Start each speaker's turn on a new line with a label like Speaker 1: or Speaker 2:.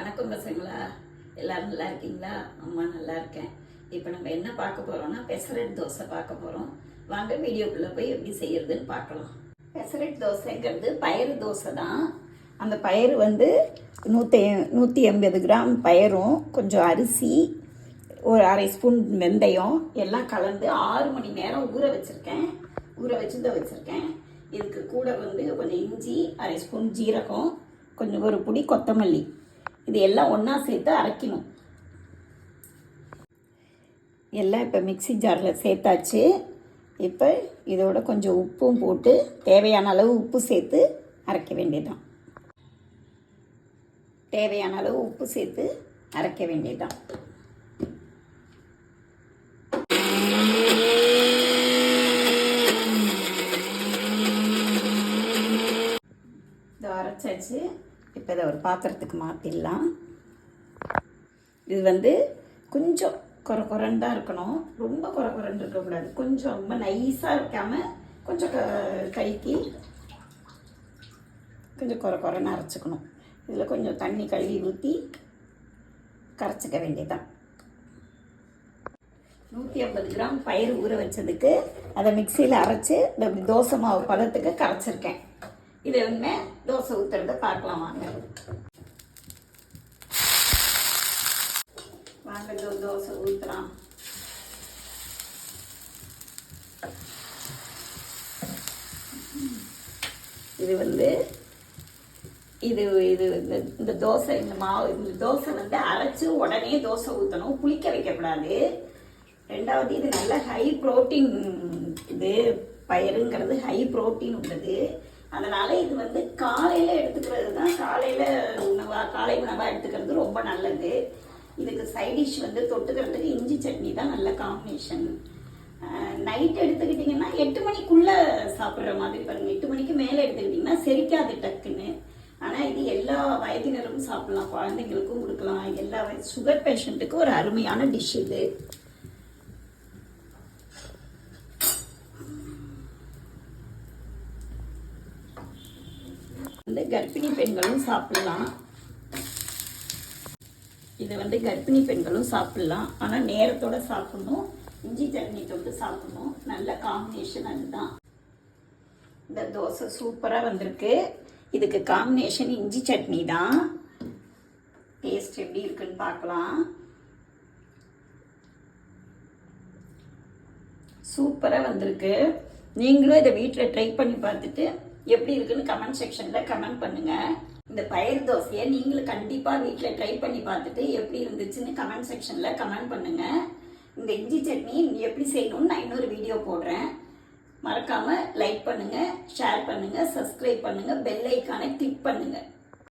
Speaker 1: வணக்கம் பசங்களா. எல்லாரும் நல்லா இருக்கீங்களா? அம்மா நல்லா இருக்கேன். இப்போ நம்ம என்ன பார்க்க போகிறோம்னா பெசரட் தோசை பார்க்க போகிறோம் வாங்க வீடியோக்குள்ளே போய் எப்படி செய்யறதுன்னு பார்க்கலாம். பெசரட் தோசைங்கிறது பயறு தோசை தான். அந்த பயிறு வந்து நூற்றி நூற்றி எண்பது கிராம் பயரும் கொஞ்சம் அரிசி ஒரு அரை ஸ்பூன் வெந்தயம் எல்லாம் கலந்து ஆறு மணி நேரம் ஊற வச்சுருக்கேன். ஊற வச்சு தான் வச்சுருக்கேன். இதுக்கு கூட வந்து கொஞ்சம் இஞ்சி அரை ஸ்பூன் ஜீரகம் கொஞ்சம் ஒரு புடி கொத்தமல்லி. இது எல்லாம் ஒன்றா சேர்த்து அரைக்கணும். எல்லாம் இப்போ மிக்ஸி ஜாரில் சேர்த்தாச்சு. இப்போ இதோட கொஞ்சம் உப்பும் போட்டு தேவையான அளவு உப்பு சேர்த்து அரைக்க வேண்டியதுதான். தேவையான அளவு உப்பு சேர்த்து அரைக்க வேண்டியதுதான். இதை அரைச்சாச்சு. இப்போ இதை ஒரு பாத்திரத்துக்கு மாற்றிடலாம் இது வந்து கொஞ்சம் குறை குறைன்னு தான் இருக்கணும். ரொம்ப குறை குறைன்னு இருக்கக்கூடாது கொஞ்சம் ரொம்ப நைஸாக இருக்காமல் கொஞ்சம் க கைக்கு கொஞ்சம் குறை குறைன்னு அரைச்சிக்கணும். இதில் கொஞ்சம் தண்ணி கழுவி ஊற்றி கரைச்சிக்க வேண்டியதுதான். நூற்றி ஐம்பது கிராம் பயிர் ஊற வச்சதுக்கு அதை மிக்சியில் அரைச்சி இந்த தோசை மாவு பதத்துக்கு கரைச்சிருக்கேன். இது வந்து தோசை ஊற்றுறத பார்க்கலாம் வாங்க. வாங்க தோசை ஊற்றலாம் இது வந்து இது இது இந்த இந்த தோசை இந்த மாவு இந்த தோசை வந்து அரைச்சு உடனே தோசை ஊற்றணும் புளிக்க வைக்கக்கூடாது. ரெண்டாவது இது நல்ல ஹை ப்ரோட்டீன் இது பயிருங்கிறது ஹை ப்ரோட்டீன் உள்ளது. அதனால இது வந்து காலையில எடுத்துக்கிறது தான் காலையில உணவா காலை உணவா எடுத்துக்கிறது ரொம்ப நல்லது. இதுக்கு சைடிஷ் வந்து தொட்டுக்கிறதுக்கு இஞ்சி சட்னி தான் நல்ல காம்பினேஷன் நைட் எடுத்துக்கிட்டிங்கன்னா எட்டு மணிக்குள்ள சாப்பிட்ற மாதிரி பாருங்க. எட்டு மணிக்கு மேலே எடுத்துக்கிட்டிங்கன்னா செரிக்காது டக்குன்னு. ஆனால் இது எல்லா வயதினரும் சாப்பிடலாம் குழந்தைங்களுக்கும் கொடுக்கலாம். எல்லா வயது சுகர் பேஷண்ட்டுக்கு ஒரு அருமையான டிஷ் இது. வந்து கர்ப்பிணி பெண்களும் சாப்பிடலாம். இது வந்து கர்ப்பிணி பெண்களும் சாப்பிடலாம். ஆனால் நேரத்தோட சாப்பிடணும். இஞ்சி தண்ணி தொட்டு சாப்பிடணும். நல்ல காம்பினேஷன் அதுதான். இந்த தோசை சூப்பராக வந்திருக்கு. இதுக்கு காம்பினேஷன் இஞ்சி சட்னி தான். டேஸ்ட் எப்படி இருக்குன்னு பார்க்கலாம். சூப்பராக வந்திருக்கு. நீங்களும் இதை வீட்டில் ட்ரை பண்ணி பார்த்துட்டு எப்படி இருக்குன்னு கமெண்ட் செக்ஷனில் கமெண்ட் பண்ணுங்கள் இந்த பயிர் தோசையை நீங்களும் கண்டிப்பாக வீட்டில் ட்ரை பண்ணி பார்த்துட்டு எப்படி இருந்துச்சுன்னு கமெண்ட் செக்ஷனில் கமெண்ட் பண்ணுங்கள் இந்த இஞ்சி சட்னி எப்படி செய்யணும்னு நான் இன்னொரு வீடியோ போடுறேன். மறக்காமல் லைக் பண்ணுங்கள் ஷேர் பண்ணுங்கள் சப்ஸ்கிரைப் பண்ணுங்கள் பெல் ஐக்கானை கிளிக் பண்ணுங்கள்